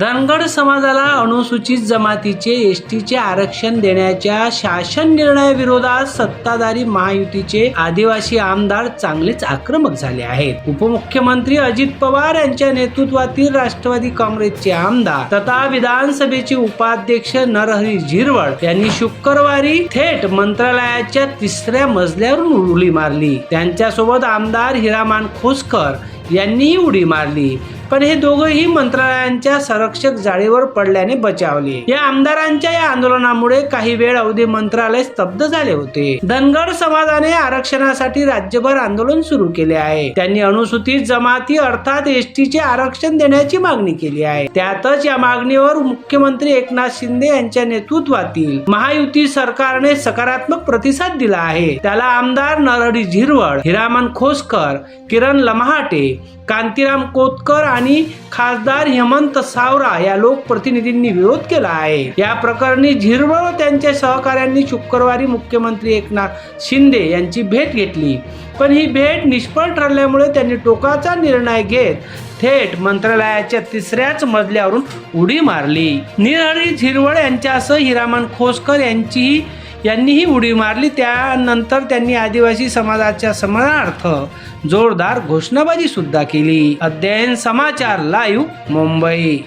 धनगड समाजाला अनुसूचित जमातीचे एस टीचे आरक्षण देण्याच्या शासन निर्णयाविरोधात सत्ताधारी महायुतीचे आदिवासी आमदार चांगलेच आक्रमक झाले आहेत. उपमुख्यमंत्री अजित पवार यांच्या नेतृत्वातील राष्ट्रवादी काँग्रेसचे आमदार तथा विधानसभेचे उपाध्यक्ष नरहरी झिरवळ यांनी शुक्रवारी थेट मंत्रालयाच्या तिसऱ्या मजल्यावरून उडी मारली. त्यांच्यासोबत आमदार हिरामान खोसकर यांनीही उडी मारली. पण हे दोघंही मंत्रालयांच्या संरक्षक जाळीवर पडल्याने बचावले. या आमदारांच्या या आंदोलनामुळे काही वेळ अवधी मंत्रालय स्तब्ध झाले होते. धनगर समाजाने आरक्षणासाठी राज्यभर आंदोलन सुरू केले आहे. त्यांनी अनुसूचित जमाती अर्थात एसटीचे आरक्षण देण्याची मागणी केली आहे. त्यातच या मागणीवर मुख्यमंत्री एकनाथ शिंदे यांच्या नेतृत्वातील महायुती सरकारने सकारात्मक प्रतिसाद दिला आहे. त्याला आमदार नरहरी झिरवळ हिरामन खोसकर किरण लमहाटे कांतीराम कोतकर आणि खासदार हेमंत सावरा या लोकप्रतिनिधींनी विरोध केला आहे. या प्रकरणी झिरवळ त्यांच्या सहकाऱ्यांनी शुक्रवारी मुख्यमंत्री एकनाथ शिंदे यांची भेट घेतली. पण ही भेट निष्फळ ठरल्यामुळे त्यांनी टोकाचा निर्णय घेत थेट मंत्रालयाच्या तिसऱ्याच मजल्यावरून उडी मारली. निरहरी झिरवळ यांच्यासह हिरामन खोसकर यांचीही यांनीही उडी मारली. त्यानंतर त्यांनी आदिवासी समाजाच्या समानार्थ जोरदार घोषणाबाजी सुद्धा केली. अध्ययन समाचार लाईव्ह मुंबई.